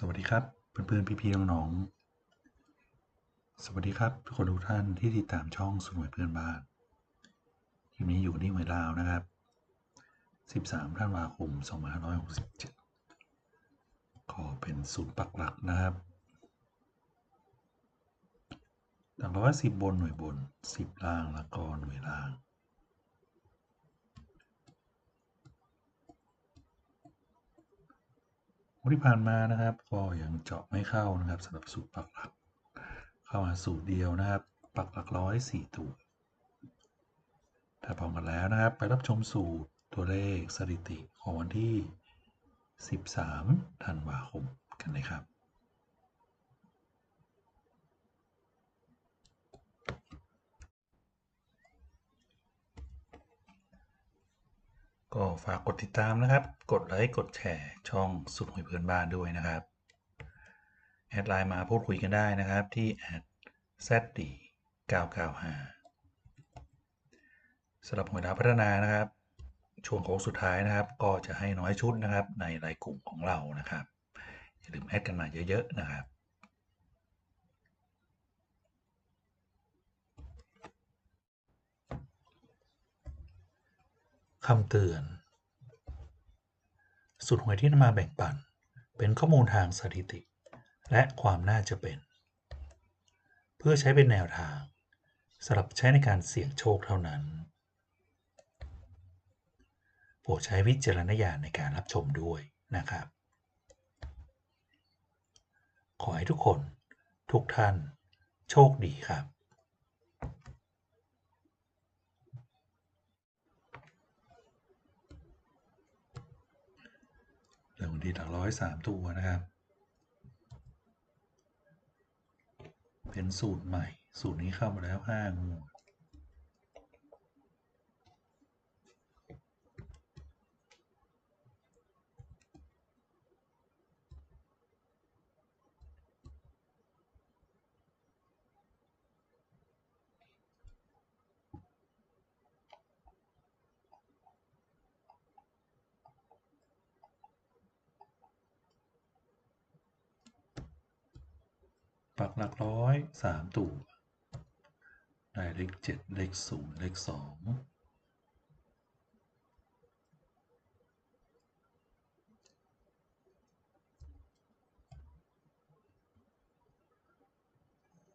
สวัสดีครับเพื่อนๆพี่ๆน้องๆสวัสดีครับทุกคนทุกท่านที่ติดตามช่องสมุยเพื่อนบ้านคลิปนี้อยู่ที่หวยลาวนะครับ 13 ธันวาคม 2567 ขอเป็นสูตรปักหลักนะครับต่างร้อยสิบบนหน่วยบนสิบล่างแล้วก็หน่วยล่าง วัน ที่ผ่านมานะครับ ก็ยังเจาะไม่เข้านะครับสำหรับสูตรปักหลัก เข้ามาสูตรเดียวนะครับ ปักหลักร้อยสี่ตัวถ้าพร้อมกันแล้วนะครับ ไปรับชมสูตรตัวเลขสถิติของวันที่ 13 ธันวาคมกันเลยครับ ก็ฝากกดติดตามนะครับ กดไลค์ กดแชร์ ช่องสุดหวยเพื่อนบ้านด้วยนะครับ แอดไลน์มาพูดคุยกันได้นะครับที่แอด zd 995สำหรับหวยดาวพัฒนานะครับ ช่วงโค้งสุดท้ายนะครับ ก็จะให้น้อยชุดนะครับในรายกลุ่มของเรานะครับ อย่าลืมแอดกันมาเยอะๆนะครับ คำเตือน สุดหวยที่นำมาแบ่งปัน เป็นข้อมูลทางสถิติ และความน่าจะเป็น เพื่อใช้เป็นแนวทางสำหรับใช้ในการเสี่ยงโชคเท่านั้น โปรดใช้วิจารณญาณในการรับชมด้วยนะครับ ขอให้ทุกคน ทุกท่าน โชคดีครับ หลักร้อยสามตัวนะครับ เป็นสูตรใหม่ สูตรนี้เข้ามาแล้วห้างวด ปักหลักร้อยสามตัว ได้เลขเจ็ดเลขศูนย์เลขสอง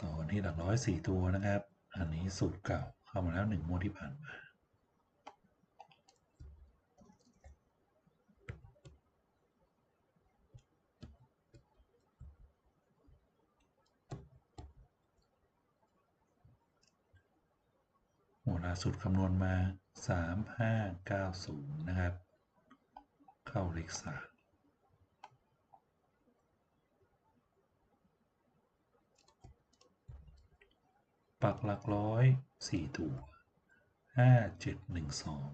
ต่อนที่หลักร้อยสี่ตัวนะครับ อันนี้สูตรเก่าเข้ามาแล้วหนึ่งงวดที่ผ่านมา วดล่าสุดคำนวณมา 3 5 9 0 นะครับ เข้าเลขสามปักหลักร้อยสี่ตัวห้าเจ็ดหนึ่งสอง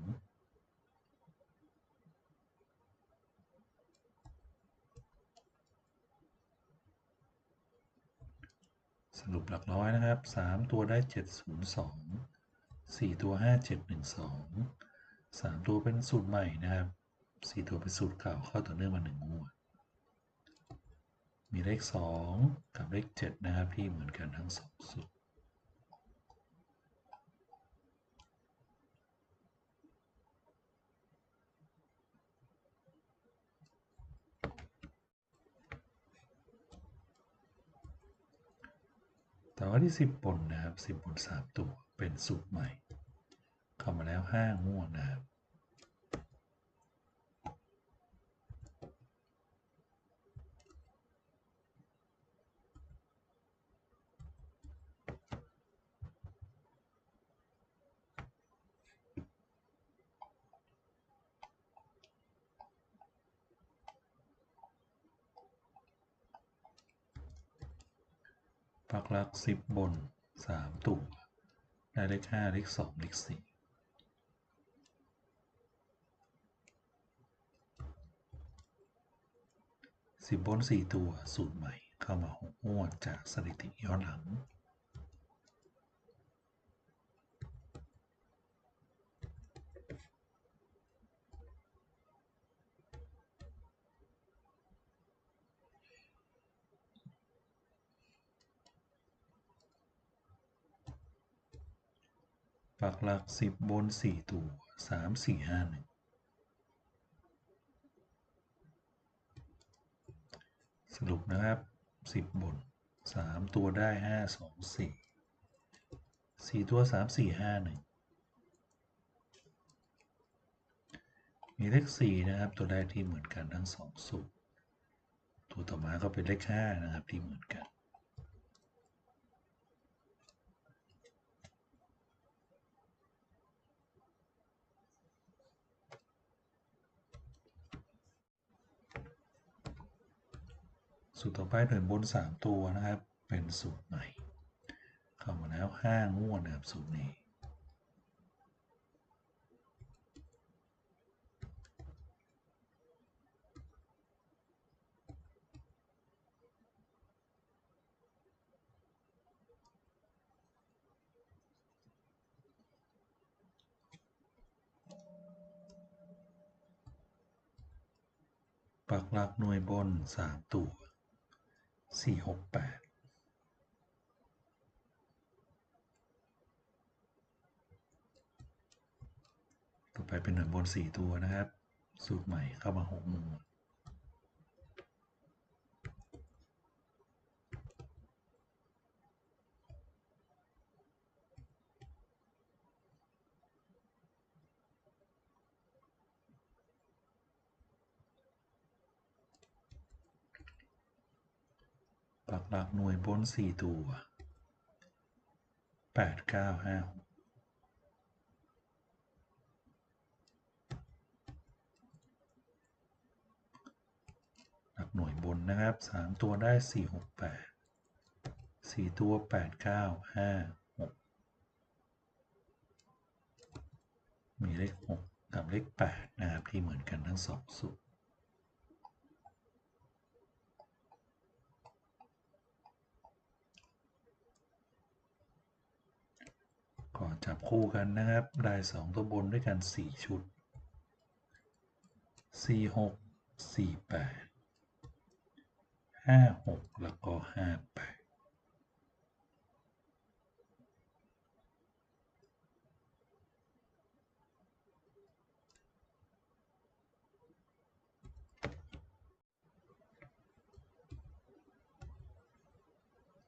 สรุปหลักร้อยนะครับสามตัวได้เจ็ดศูนย์ สี่ตัวห้าเจ็ดหนึ่งสองสามตัวเป็นสูตรใหม่นะครับสี่ตัวเป็นสูตรเก่าเข้าต่อเนื่องมาหนึ่งงวด มีเลขสองกับเลขเจ็ดนะครับที่เหมือนกันทั้งสองสูตร แต่ว่าที่สิบนนะครับสิบนสามตัวเป็นสูตรใหม่ เข้ามาแล้วห้างวงนะครับ ปักลักสิบบนสามตัวได้เลขห้าเลขสองเลขสี่สิบบนสี่ตัวสูตรใหม่เข้ามาหกงวดจากสถิติย้อนหลัง ปักหลักสิบบนสี่ตัวสามสี่ห้าหนึ่งสรุปนะครับสิบบนสามตัวได้ห้าสองสี่สี่ตัวสามสี่ห้าหนึ่งมีเลขสี่นะครับ ตัวแรกที่เหมือนกันทั้งสองสูตรตัวต่อมาก็เป็นเลขห้านะครับที่เหมือนกัน สูตรต่อไปหน่วยบนสามตัวนะครับ เป็นสูตรใหม่ เข้ามาแล้วห้างวดนะครับสูตรนี้ ปักหลักหน่วยบนสามตัว สี่หกแปดต่อไปเป็นหน่งบนสี่ตัวนะครับ สูตรใหม่เข้ามาหกหมู่ ปักหลักหน่วยบนสี่ตัวแปดเก้าห้าหลักหน่วยบนนะครับสามตัวได้สี่หกแปดสี่ตัวแปดเก้าห้าหกมีเลขหกกับเลขแปดนะครับที่เหมือนกันทั้งสองสูตร ก็จับคู่กันนะครับ ได้ 2 ตัวบนด้วยกัน 4 ชุด 4 6 4 8 5 6 แล้วก็ 5 8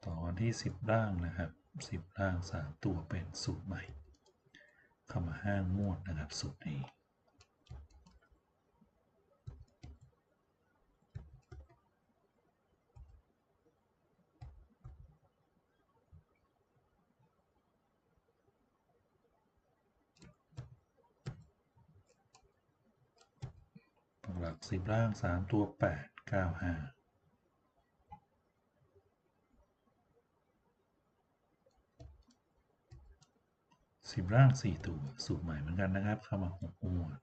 ต่อวันที่ 10ร่างนะครับ 10ร่าง3ตัวเป็นสูตรใหม่เข้ามาห้างงวดนะครับสูตรนี้หลัก10ร่าง3ตัว8 9 5 สิบร่างสี่ตัวสูตรใหม่เหมือนกันนะครับ เข้ามาหกงวด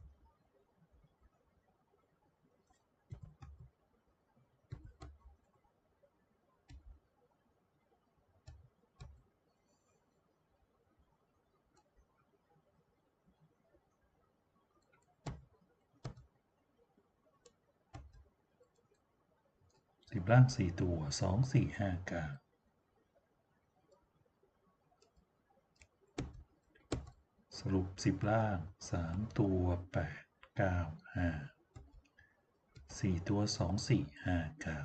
สิบร่างสี่ตัวสองสี่ห้าเก้า รุปสิบล่างสามตัวแปดเก้าห้าสี่ตัวสองสี่ห้าเก้า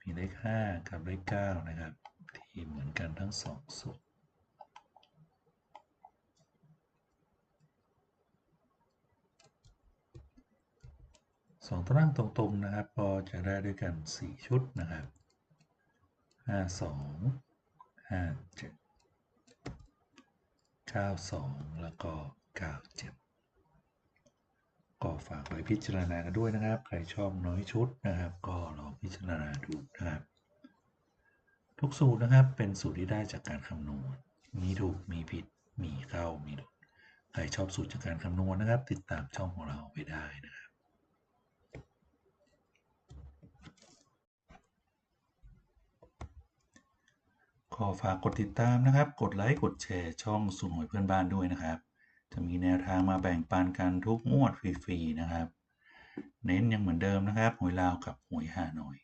มีเลขห้ากับเลขเก้านะครับ ที่เหมือนกันทั้งสองสูตรสองตารางตรงๆนะครับก็จะได้ด้วยกันสี่ชุดนะครับห้าสองห้าเจ็ด 92 แล้วก็ 97 ก็ฝากไว้พิจารณากันด้วยนะครับ ใครชอบน้อยชุดนะครับ ก็ลองพิจารณาดูนะครับ ทุกสูตรนะครับเป็นสูตรที่ได้จากการคำนวณ มีถูกมีผิด มีเข้ามีหลุด ใครชอบสูตรจากการคำนวณนะครับ ติดตามช่องของเราไปได้นะครับ ขอฝากกดติดตามนะครับ กดไลค์ กดแชร์ช่องสุนหวยเพื่อนบ้านด้วยนะครับ จะมีแนวทางมาแบ่งปันกันทุกงวดฟรีๆนะครับ เน้นยังเหมือนเดิมนะครับหวยลาวกับหวยฮานอย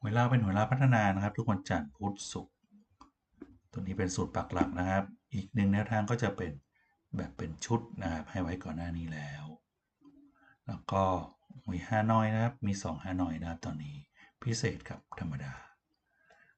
หวยลาวเป็นหวยลาวพัฒนานะครับ ทุกคนจันทร์พุธศุกร์ตัวนี้เป็นสูตรปักหลักนะครับ อีกหนึ่งแนวทางก็จะเป็นแบบเป็นชุดนะครับให้ไว้ก่อนหน้านี้แล้ว แล้วก็หวยฮานอยนะครับ มี2ห้านอยนะครับตอนนี้พิเศษกับธรรมดา